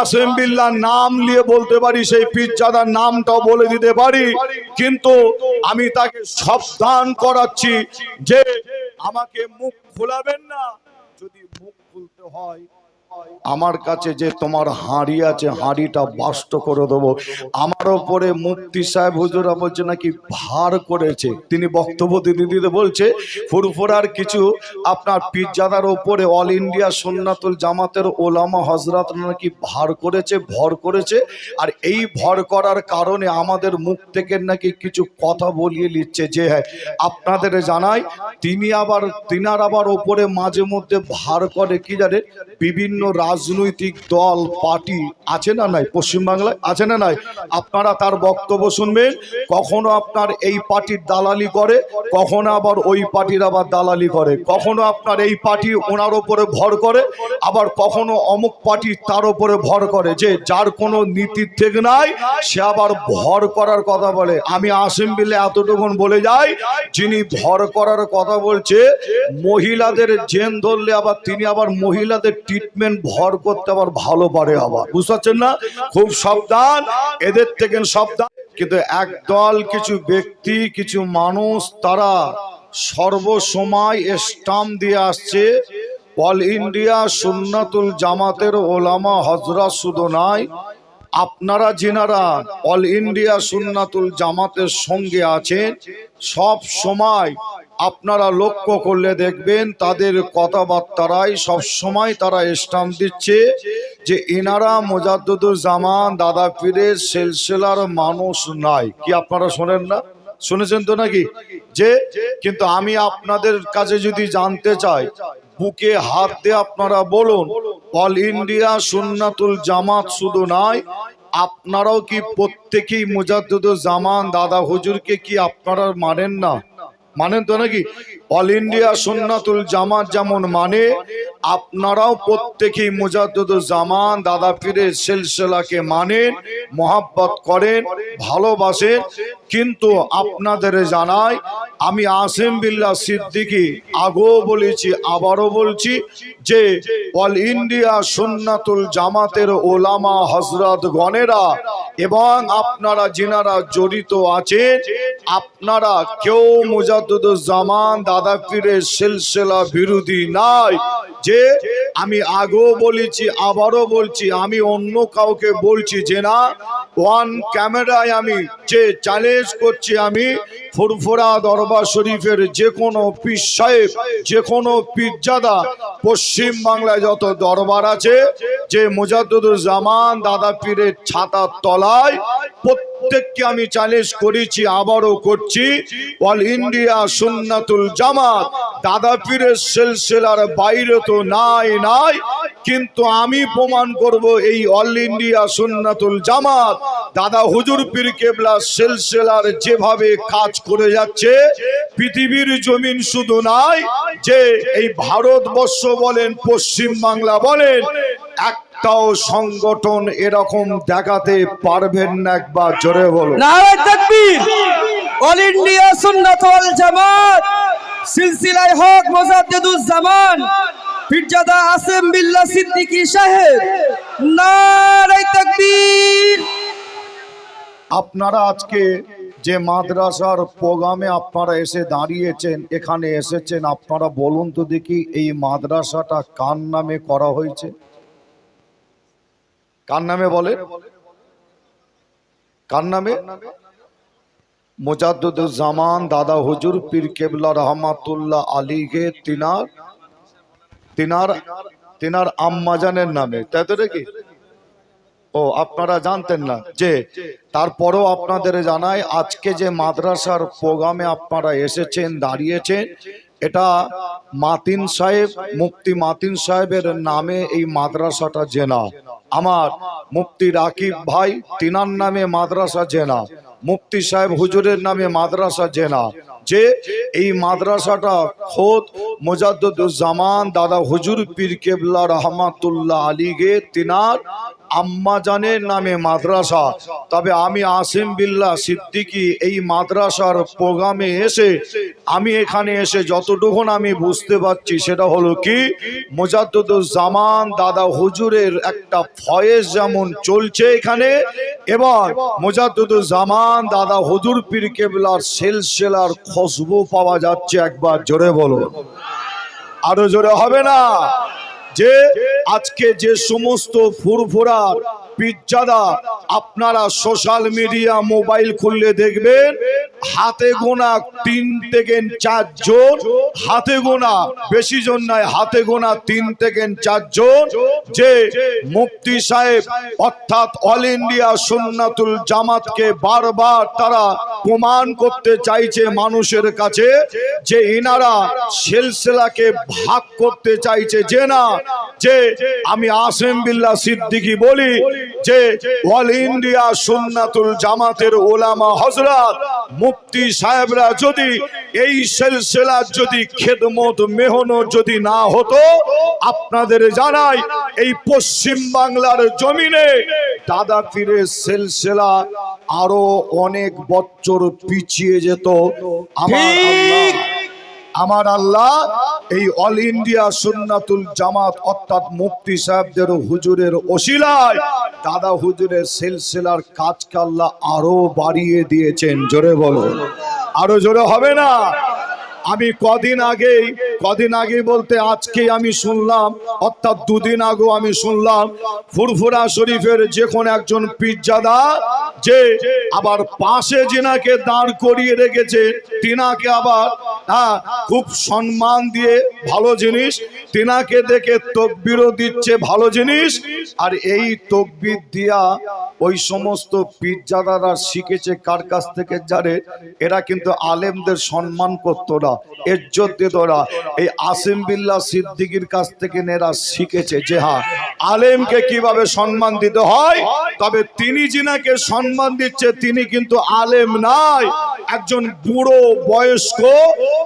আসেম বিল্লাহ নাম নিয়ে বলতে পারি, সেই পিজ্জাদার নামটাও বলে দিতে পারি। কিন্তু আমি তাকে সাবধান করাচ্ছি যে আমাকে মুখ খোলাবেন না। যদি মুখ খুলতে হয় আমার কাছে যে তোমার হাঁড়ি আছে, হাঁড়িটা বাষ্ট করে দেবো। আমার ওপরে মুফতি সাহেব হুজুরা বলছে নাকি ভার করেছে। তিনি বক্তব্য দিতে দিতে বলছে, ফুরফুরার কিছু আপনার পিজ্জাদার ওপরে অল ইন্ডিয়া সুন্নাতুল জামাতের ওলামা হজরত নাকি ভার করেছে, ভর করেছে। আর এই ভর করার কারণে আমাদের মুখ থেকে নাকি কিছু কথা বলিয়ে নিচ্ছে যে হ্যাঁ আপনাদের জানাই, তিনি আবার, তিনার আবার ওপরে মাঝে মধ্যে ভার করে, কি জানে বিভিন্ন রাজনৈতিক দল, পার্টি আছে না নাই? পশ্চিমবাংলায় আছে না নাই? আপনারা তার বক্তব্য শুনবেন। কখনো আপনার এই পার্টির দালালি করে, কখনো আবার ওই পার্টির আবার দালালি করে। কখনো আপনার এই পার্টি ওনার ওপরে ভর করে, আবার কখনো অমুক পার্টি তার ওপরে ভর করে। যে যার কোনো নীতির থেকে নাই, সে আবার ভর করার কথা বলে। আমি আসিম বিলে বলে যাই, যিনি ভর করার কথা বলছে, মহিলাদের জেন ধরলে আবার তিনি আবার মহিলাদের ট্রিটমেন্ট ভর করতে আবার ভালো পারে আবার। বুঝতে পারছেন না? খুব সাবধান। এদের থেকে সাবধান। কিন্তু একদল কিছু ব্যক্তি, কিছু মানুষ, তারা সর্বসময় স্টাম্প দিয়ে আসছে। অল ইন্ডিয়া সুন্নাতুল জামাতের ওলামা হজরত শুধু নয় আপনারা যেনারা অল ইন্ডিয়া সুন্নাতুল জামাতের সঙ্গে আছেন, সব সময় আপনারা লক্ষ্য করলে দেখবেন তাদের কথাবার্তারাই সব সময় তারা স্টাম্প দিচ্ছে যে এনারা মোজাদ্দুর জামান, দাদা পীরের সেলসেলার মানুষ নাই। কি আপনারা শোনেন না? শুনেছেন তো নাকি? যে, কিন্তু আমি আপনাদের কাছে যদি জানতে চাই, বুকে হাত দিয়ে আপনারা বলুন, অল ইন্ডিয়া সুন্নাতুল জামাত শুধু নয় আপনারাও কি প্রত্যেকেই মুজাদ্দুদ জামান, দাদা হুজুরকে কি আপনারা মানেন না? মানেন তো নাকি? অল ইন্ডিয়া সুন্নাতুল জামাত যেমন মানে আপনারাও প্রত্যেকেই মুজাদ্দুদ জামান, দাদা পীরের সিলসিলাকে মানেন, মোহাব্বত করেন, ভালোবাসেন। কিন্তু আপনাদের জানাই, আমি আসেম বিল্লাহ সিদ্দিকি, আগেও বলেছি, আবারও বলছি যে অল ইন্ডিয়া সুন্নাতুল জামাতের ওলামা হজরত গণেরা এবং আপনারা, যিনারা জড়িত আছেন, আপনারা কেউ মুজাদ্দুদ জামান দাদা পীরের সিলসিলা বিরোধী নাই। যে আমি আগেও বলেছি, আবারও বলছি, আমি অন্য কাউকে বলছি যে না, ওয়ান ক্যামেরায় আমি যে চ্যালেঞ্জ করছি আমি, ফুরফুরা দরবার শরীফের যে কোনো পীর সাহেব যে কোনো পীরজাদা, পশ্চিম বাংলায় যত দরবার আছে, যে মুজাদ্দুর জামান দাদা পীরের ছাতার তলায় প্রত্যেককে আমি চ্যালেঞ্জ করেছি, আবারও করছি। অল ইন্ডিয়া সুন্নাতুল জামাত দাদা পীরের সিলসিলার বাইরে তো নাই নাই। কিন্তু আমি প্রমাণ করব এই অল ইন্ডিয়া সুন্নাতুল জামাত দাদা হুজুর পীর কেবলা সিলসিলার যেভাবে কাজ করে যাচ্ছে, পৃথিবীর জমিন শুধু নাই, যে এই ভারতবর্ষ বলেন পশ্চিম বাংলা বলেন একটাও সংগঠন এরকম দেখাতে পারবেন না একবার জোরে বলো নারায় তাকবীর অল ইন্ডিয়া সুন্নাত ওয়াল জামাত সিলসিলায় হক মোজাদ্দেদুজ জামান পীরজাদা আসেম বিল্লাহ সিদ্দিকী সাহেব নারায় তাকবীর। আপনারা আজকে যে মাদ্রাসার প্রোগ্রামে আপনারা এসে দাঁড়িয়েছেন এখানে এসেছেন আপনারা বলুন তো দেখি এই মাদ্রাসাটা কার নামে করা হয়েছে? কার নামে বলে? কার নামে? জামান দাদা হুজুর পীর কেবলা রহমাতুল্লাহ আলীকে তিনার তিনার তিনার আম্মাজানের নামে। তাই তো নাকি? ও, আপনারা জানতেন না। যে, তারপরও আপনাদের জানাই, আজকে যে মাদ্রাসার প্রোগ্রামে আপনারা এসেছেন, দাঁড়িয়েছেন, এটা মাতিন সাহেব মুক্তি মাতিন সাহেবের নামে এই মাদ্রাসাটা জেনা। আমার মুফতি রাকিব ভাই, তিনার নামে মাদ্রাসা জেনা। মুফতি সাহেব হুজুরের নামে মাদ্রাসা জেনা। যে এই মাদ্রাসাটা খোদ মোজাদ্দুজ্জামান দাদা হুজুর পীর কেবলা রহমাতুল্লাহ আলীগে তিনার আম্মাজানের নামে মাদ্রাসা। তবে আমি আসিম বিল্লা সিদ্দিকি এই মাদ্রাসার প্রোগ্রামে এসে আমি এখানে এসে যতটুকু আমি বুঝতে পারছি সেটা হলো কি জামান দাদা হুজুরের একটা ফয়েজ যেমন চলছে এখানে এবং জামান দাদা হুজুর পীর কেবলার সেলসেলার খুশবু পাওয়া যাচ্ছে একবার জোরে বলো আরও জোরে হবে না? যে আজকে যে সমস্ত ফুরফুরার পিজ্জাদা আপনারা সোশ্যাল মিডিয়া মোবাইল খুললে দেখবেন হাতে গোনা তিন থেকে চার চারজন হাতে গোনা বেশি জন নয়, হাতে গোনা তিন থেকে চার চারজন যে মুফতি সাহেব, অর্থাৎ অল ইন্ডিয়া সুন্নাতুল জামাতকে বারবার তারা প্রমাণ করতে চাইছে মানুষের কাছে যে ইনারা সেলসেলাকে ভাগ করতে চাইছে। যে না, যে আমি আসেম বিল্লাহ সিদ্দিকি বলি যে অল ইন্ডিয়া সুন্নাতুল জামাতের ওলামা হজরত মুফতি সাহেবরা যদি এই সেলসেলার যদি খেদমত মেহনত যদি না হতো আপনাদের জানাই এই পশ্চিম বাংলার জমিনে দাদা পীরের সেলসেলা আরও অনেক বছর পিছিয়ে যেত। আমার আল্লাহ আমার আল্লাহ এই অল ইন্ডিয়া সুন্নাতুল জামাত অর্থাৎ মুফতি সাহেবদের হুজুরের ওসিলায় দাদা হুজুরের সিলসিলার কাজ কাল্লা আরও বাড়িয়ে দিয়েছেন, জোরে বলো আরও জোরে হবে না? আমি কদিন আগেই, কদিন আগে বলতে আজকে আমি শুনলাম, অর্থাৎ দুদিন আগেও আমি শুনলাম, ফুরফুরা শরীফের যে কোনো একজন পিজ্জাদা যে আবার পাশে যিনাকে দাঁড় করিয়ে রেখেছে, তিনাকে আবার হ্যাঁ খুব সম্মান দিয়ে ভালো জিনিস, তিনাকে দেখে তকবিরও দিচ্ছে ভালো জিনিস, আর এই তকবির দিয়া ওই সমস্ত পিজ্জাদারা শিখেছে কার কাছ থেকে জানে এরা কিন্তু আলেমদের সম্মান করতো না, ইজ্জত দিত না। এই আসিম বিল্লাহ সিদ্দিকির কাছ থেকে এরা শিখেছে যে হ্যাঁ আলেমকে কীভাবে সম্মান দিতে হয়, তবে তিনি যিনাকে সম্মান দিচ্ছে, তিনি কিন্তু আলেম নাই। একজন বুড়ো বয়স্ক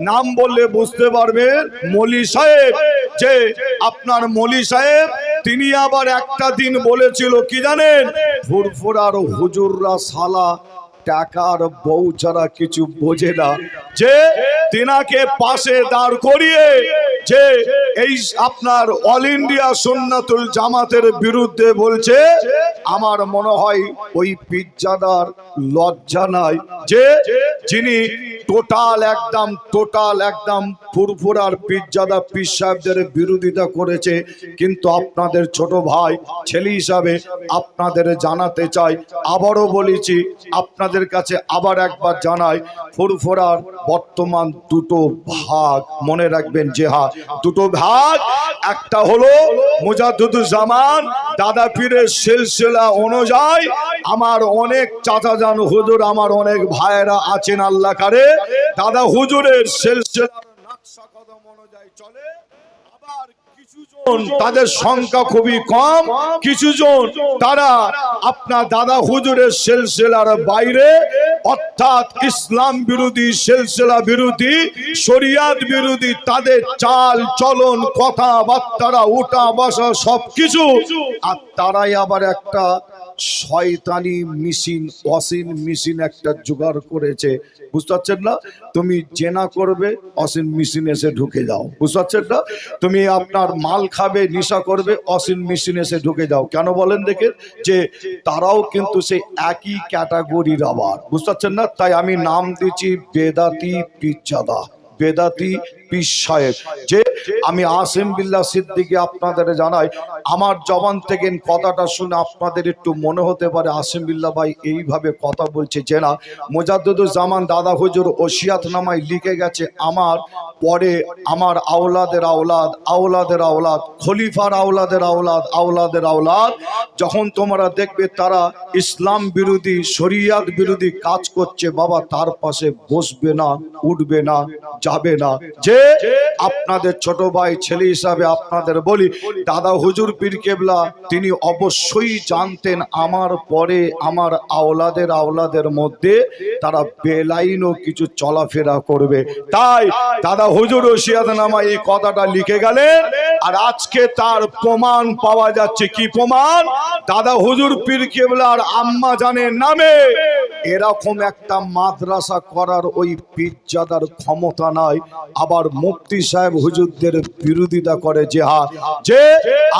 নাম বললে বুঝতে পারবেন, মলি সাহেব। যে আপনার মলি সাহেব, তিনি আবার একটা দিন বলেছিল, কি জানেন? ফুরফুরার হুজুররা সালা টাকার বউ ছাড়া কিছু বোঝে না। যে তেনাকে পাশে দাঁড় করিয়ে যে এই আপনার অল ইন্ডিয়া সুন্নাতুল জামাতের বিরুদ্ধে বলছে, আমার মনে হয় ওই পিজ্জাদার লজ্জা নাই যে, যিনি টোটাল একদম টোটাল একদম ফুরফুরার পিজ্জাদা পীর সাহেবদের বিরোধিতা করেছে। কিন্তু আপনাদের ছোট ভাই, ছেলে হিসাবে আপনাদের জানাতে চাই। আবারও বলেছি, আপনাদের কাছে আবার একবার জানাই, ফুরফুরার বর্তমান দুটো ভাগ, মনে রাখবেন যে হা, দুটো ভাগ। একটা হলো মুজাদুজ্জামান দাদা পীরের সিলসিলা অনুযায়ী আমার অনেক চাচা যান হুজুর, আমার অনেক ভাইয়েরা আছেন আল্লাহ কারে। দাদা হুজুরের অনুযায়ী চলে। তাদের সংখ্যা খুবই কম। কিছুজন তারা আপনার দাদা হুজুরের সেলসেলার বাইরে, অর্থাৎ ইসলাম বিরোধী, সেলসেলা বিরোধী, শরিয়াত বিরোধী, তাদের চাল, চলন কথাবার্তারা উঠা বসা সবকিছু। আর তারাই আবার একটা শয়তানি মেশিন অসীন মেশিন একটা জোগাড় করেছে। বুঝতে পারছেন না? তুমি জেনা করবে অসীন মেশিন এসে ঢুকে যাও। বুঝতে পারছেন না? তুমি আপনার মাল খাবে, নেশা করবে অসীন মেশিন এসে ঢুকে যাও। কেন বলেন দেখে যে তারাও কিন্তু সেই একই ক্যাটাগরির আবার। বুঝতে পারছেন না? তাই আমি নাম দিচ্ছি বেদাতি পিচ্ছাদা। বেদাতি পীর সাহেব, যে আমি আসিম বিল্লাহ সিদ্দিকি আপনাদের জানাই, আমার জবান থেকে কথাটা শুনে আপনাদের একটু মনে হতে পারে, আসিম বিল্লাহ ভাই এইভাবে কথা বলছে যে না জামান দাদা হুজুর ওসিয়াত নামায় লিখে গেছে, আমার পরে আমার আওলাদের আওলাদ আওলাদের আওলাদ, খলিফার আওলাদের আওলাদ আওলাদের আওলাদ, যখন তোমরা দেখবে তারা ইসলাম বিরোধী, শরিয়াত বিরোধী কাজ করছে, বাবা তার পাশে বসবে না, উঠবে না, যাবে না, যে আপনাদের ছোট ভাই ছেলে হিসাবে আপনাদের বলি, দাদা হুজুর পীর কেবলা, তিনি অবশ্যই জানতেন আমার পরে আমার আওলাদের আওলাদের মধ্যে তারা বেলাইনও কিছু চলাফেরা করবে। তাই দাদা হুজুর ওসিয়াত নামা এই কথাটা লিখে গেলেন, আর আজকে তার প্রমাণ পাওয়া যাচ্ছে। কি প্রমাণ? দাদা হুজুর পীর কেবলার আম্মা জানের নামে। এরকম একটা মাদ্রাসা করার ওই পিজ্জাদার ক্ষমতা নাই। আবার মুফতি সাহেব হুজুরদের বিরোধিতা করে যে হা যে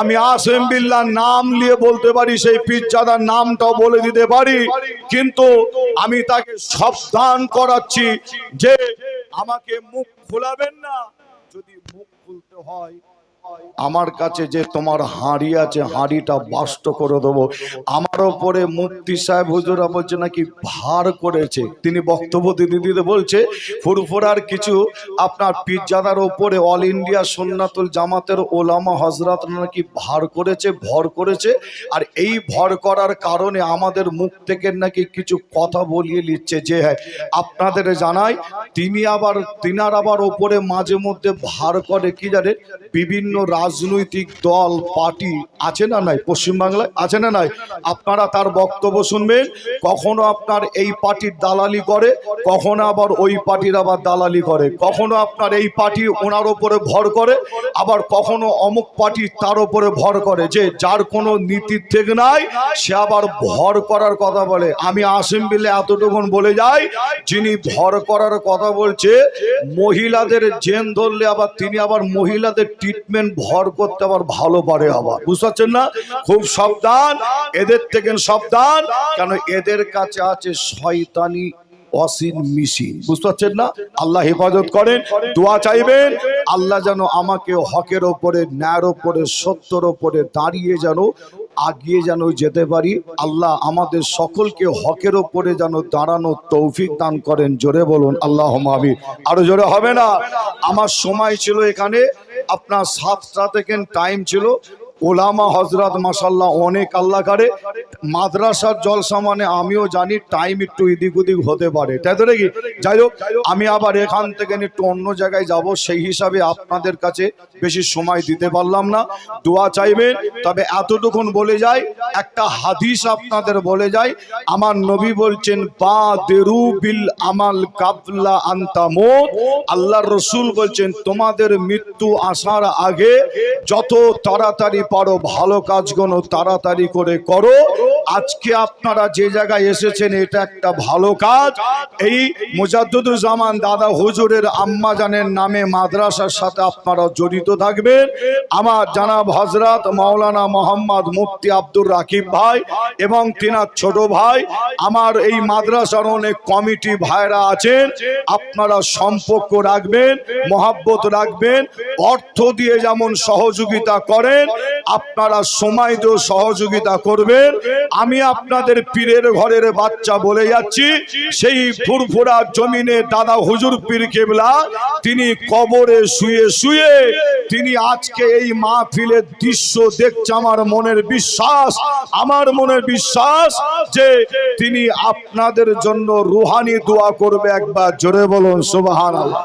আমি আসেম বিল্লার নাম নিয়ে বলতে পারি, সেই পিজ্জাদার নামটাও বলে দিতে পারি। কিন্তু আমি তাকে সাবধান করাচ্ছি যে আমাকে মুখ খোলাবেন না। যদি মুখ খুলতে হয় আমার কাছে যে তোমার হাঁড়ি আছে, হাঁড়িটা বাষ্ট করে দেবো। আমার ওপরে মুফতি সাহেব হুজুরা বলছে নাকি ভার করেছে। তিনি বক্তব্য দিতে দিতে বলছে, ফুরফুরার কিছু আপনার পিজ্জাদার ওপরে অল ইন্ডিয়া সুন্নাতুল জামাতের ওলামা হজরত নাকি ভার করেছে, ভর করেছে। আর এই ভর করার কারণে আমাদের মুখ থেকে নাকি কিছু কথা বলিয়ে নিচ্ছে যে হ্যাঁ আপনাদের জানাই, তিনি আবার, তিনার আবার ওপরে মাঝে মধ্যে ভার করে, কি জানে বিভিন্ন রাজনৈতিক দল, পার্টি আছে না নাই? পশ্চিমবাংলায় আছে না নাই? আপনারা তার বক্তব্য শুনবেন। কখনো আপনার এই পার্টির দালালি করে, কখনো আবার ওই পার্টির আবার দালালি করে। কখনো আপনার এই পার্টি ওনার ওপরে ভর করে, আবার কখনো অমুক পার্টি তার ওপরে ভর করে। যে যার কোনো নীতির থেকে নাই, সে আবার ভর করার কথা বলে। আমি আসিম বিলে এতটুকুন বলে যাই, যিনি ভর করার কথা বলছে, মহিলাদের জেন ধরলে আবার তিনি আবার মহিলাদের ট্রিটমেন্ট ভর করতে আবার ভালো পারে আবার। বুঝতে না? খুব সাবধান। এদের থেকে সাবধান। কেন এদের কাছে আছে শয়তানি অসীন মিশিন। বুঝতে পারছেন না? আল্লাহ হেফাজত করেন, দোয়া চাইবেন। আল্লাহ যেন আমাকে হকের ওপরে, ন্যায়ের ওপরে, সত্যর ওপরে দাঁড়িয়ে যেন আগিয়ে যেন যেতে পারি। আল্লাহ আমাদের সকলকে হকের ওপরে যেন দাঁড়ানো তৌফিক দান করেন। জোরে বলুন আল্লাহ মাবি আরও জোরে হবে না? আমার সময় ছিল এখানে। আপনার সাতটা থেকে টাইম ছিল। ওলামা হজরত মাসাল্লাহ অনেক আল্লাহ করে। মাদ্রাসার জলসা মানে আমিও জানি টাইম একটু এদিক ওদিক হতে পারে। তাই তো নাকি? যাই হোক, আমি আবার এখান থেকে একটু অন্য জায়গায় যাব, সেই হিসাবে আপনাদের কাছে বেশি সময় দিতে পারলাম না। দোয়া চাইবেন, তবে এতটুকুন বলে যাই, একটা হাদিস আপনাদের বলে যাই। আমার নবী বলছেন বা দেরু বিল আমাল কাবলা আন্তামোদ আল্লাহর রসুল বলছেন, তোমাদের মৃত্যু আসার আগে যত তাড়াতাড়ি পারো, ভালো কাজগুলো তাড়াতাড়ি করে করো। আজকে আপনারা যে জায়গায় এসেছেন, এটা একটা ভালো কাজ। এই মুজাদ্দুজ্জামান দাদা হুজুরের আম্মা জানের নামে মাদ্রাসার সাথে আপনারা জড়িত থাকবেন। আমার জানাব হজরত মাওলানা মোহাম্মদ মুফতি আব্দুর রাকিব ভাই এবং তিনার ছোট ভাই। আমার এই মাদ্রাসার অনেক কমিটি ভাইরা আছেন। আপনারা সম্পর্ক রাখবেন, মহাব্বত রাখবেন, অর্থ দিয়ে যেমন সহযোগিতা করেন আপনারা সময় দিয়েও সহযোগিতা করবেন। আমি আপনাদের পীরের ঘরের বাচ্চা বলে যাচ্ছি। সেই ফুরফুরা জমিনে দাদা হুজুর পীর কেবলা, তিনি কবরে শুয়ে শুয়ে তিনি আজকে এই মাহফিলের দৃশ্য দেখছে আমার মনের বিশ্বাস। আমার মনের বিশ্বাস যে তিনি আপনাদের জন্য রুহানি দোয়া করবে একবার। জোরে বলুন, সুবহানাল্লাহ।